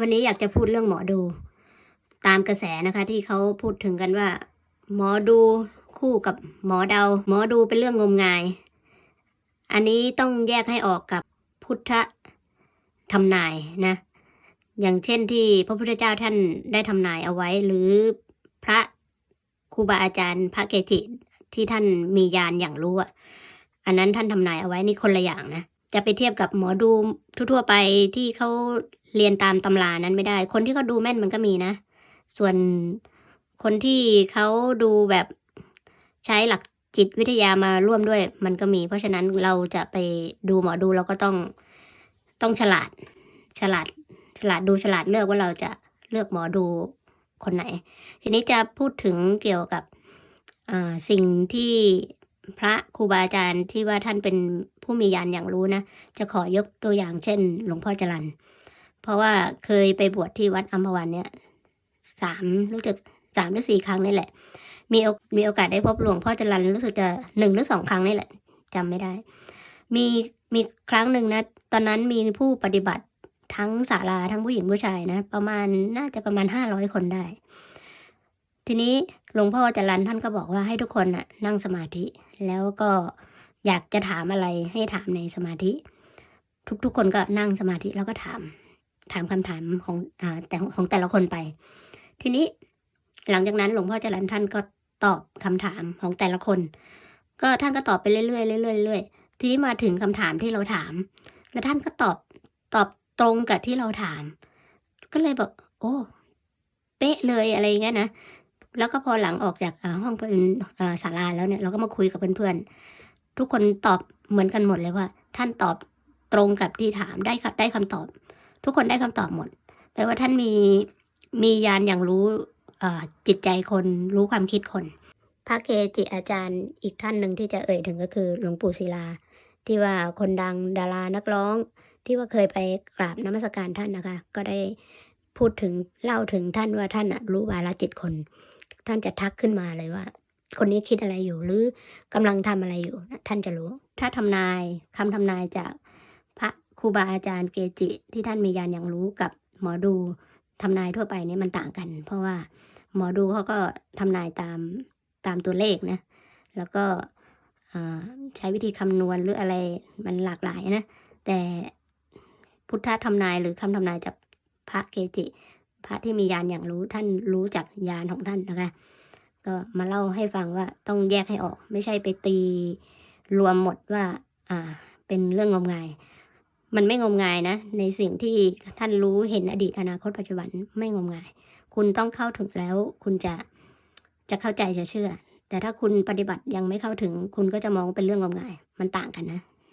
วันนี้อยากจะพูดเรื่องหมอดู ตามกระแสนะคะ ที่เขาพูดถึงกันว่า หมอดูคู่กับหมอเดา หมอดูเป็นเรื่องงมงาย อันนี้ต้องแยกให้ออกกับพุทธทำนายนะ อย่างเช่นที่พระพุทธเจ้าท่านได้ทำนายเอาไว้ หรือพระครูบาอาจารย์ พระเกจิที่ท่านมียานอย่างรู้อะอันนั้นท่านทำนายเอาไว้นี่คนละอย่างนะ จะไปเทียบกับหมอดูทั่วๆไปที่เขาเรียนตามตำรานั้นไม่ได้ คนที่เขาดูแม่นมันก็มีนะ ส่วนคนที่เขาดูแบบใช้หลักจิตวิทยามาร่วมด้วย มันก็มี เพราะฉะนั้นเราจะไปดูหมอดูเราก็ต้องต้องฉลาด ฉลาด ฉลาดดูฉลาดเลือกว่าเราจะเลือกหมอดูคนไหน ทีนี้จะพูดถึงเกี่ยวกับสิ่งที่พระครูบาอาจารย์ที่ว่าท่านเป็น ผู้มีญาณอย่างรู้นะ จะขอยกตัวอย่างเช่น หลวงพ่อจรันเพราะว่าเคยไปบวชที่วัดอัมพวันเนี่ยสามรู้จักสามหรือสี่ครั้งนี่แหละ มีมีโอกาสได้พบหลวงพ่อจรันรู้สึกจะหนึ่งหรือสองครั้งนี่แหละจำไม่ได้ มีมีครั้งหนึ่งนะ ตอนนั้นมีผู้ปฏิบัติทั้งศาลาทั้งผู้หญิงผู้ชายนะ ประมาณน่าจะประมาณห้าร้อยคนได้ ทีนี้หลวงพ่อจรันท่านก็บอกว่าให้ทุกคนน่ะนั่งสมาธิแล้วก็ อยากจะถามอะไรให้ถามในสมาธิ ทุกๆคนก็นั่งสมาธิแล้วก็ถาม ถามคำถามของอแต่ของแต่ละคนไป ทีนี้หลังจากนั้นหลวงพ่อจรันท่านก็ตอบคำถามของแต่ละคน ก็ท่านก็ตอบไปเรื่อยๆเรื่อยๆเรื่อยๆทีนี้มาถึงคำถามที่เราถาม แล้วท่านก็ตอบตอบตรงกับที่เราถาม ก็เลยบอก โอ้ เป๊ะเลยอะไรอย่างเงี้ยนะแล้วก็พอหลังออกจากห้องเป็นศาลาแล้วเนี่ยเราก็มาคุยกับเพื่อนๆ ทุกคนตอบเหมือนกันหมดเลยว่า ท่านตอบตรงกับที่ถามได้ครับได้คำตอบ ทุกคนได้คำตอบหมดแปลว่าท่านมีมียานอย่างรู้จิตใจคนรู้ความคิดคน พระเกจิอาจารย์อีกท่านหนึ่งที่จะเอ่ยถึงก็คือหลวงปู่ศิลา ที่ว่าคนดังดารานักร้อง ที่ว่าเคยไปกราบนมัสการท่านนะคะ ก็ได้พูดถึงเล่าถึงท่านว่าท่านรู้วาลจิตคน ท่านจะทักขึ้นมาเลยว่า คนนี้คิดอะไรอยู่หรือกำลังทำอะไรอยู่ ท่านจะรู้ ถ้าทำนายคำทำนายจากพระครูบาอาจารย์เกจิ ที่ท่านมียานอย่างรู้กับหมอดูทำนายทั่วไปนี่มันต่างกัน เพราะว่าหมอดูเขาก็ทำนายตามตามตัวเลขนะ แล้วก็ใช้วิธีคำนวณหรืออะไรมันหลากหลายนะ แต่พุทธทำนายหรือคำทำนายจากพระเกจิ พระที่มียานอย่างรู้ท่านรู้จากยานของท่านนะคะ ก็มาเล่าให้ฟังว่าต้องแยกให้ออก ไม่ใช่ไปตีรวมหมดว่า อ่า เป็นเรื่องงมงาย มันไม่งมงายนะ ในสิ่งที่ท่านรู้เห็นอดีตอนาคตปัจจุบันไม่งมงาย คุณต้องเข้าถึงแล้ว คุณจะจะเข้าใจจะเชื่อ แต่ถ้าคุณปฏิบัติยังไม่เข้าถึง คุณก็จะมองเป็นเรื่องงมงาย มันต่างกันนะ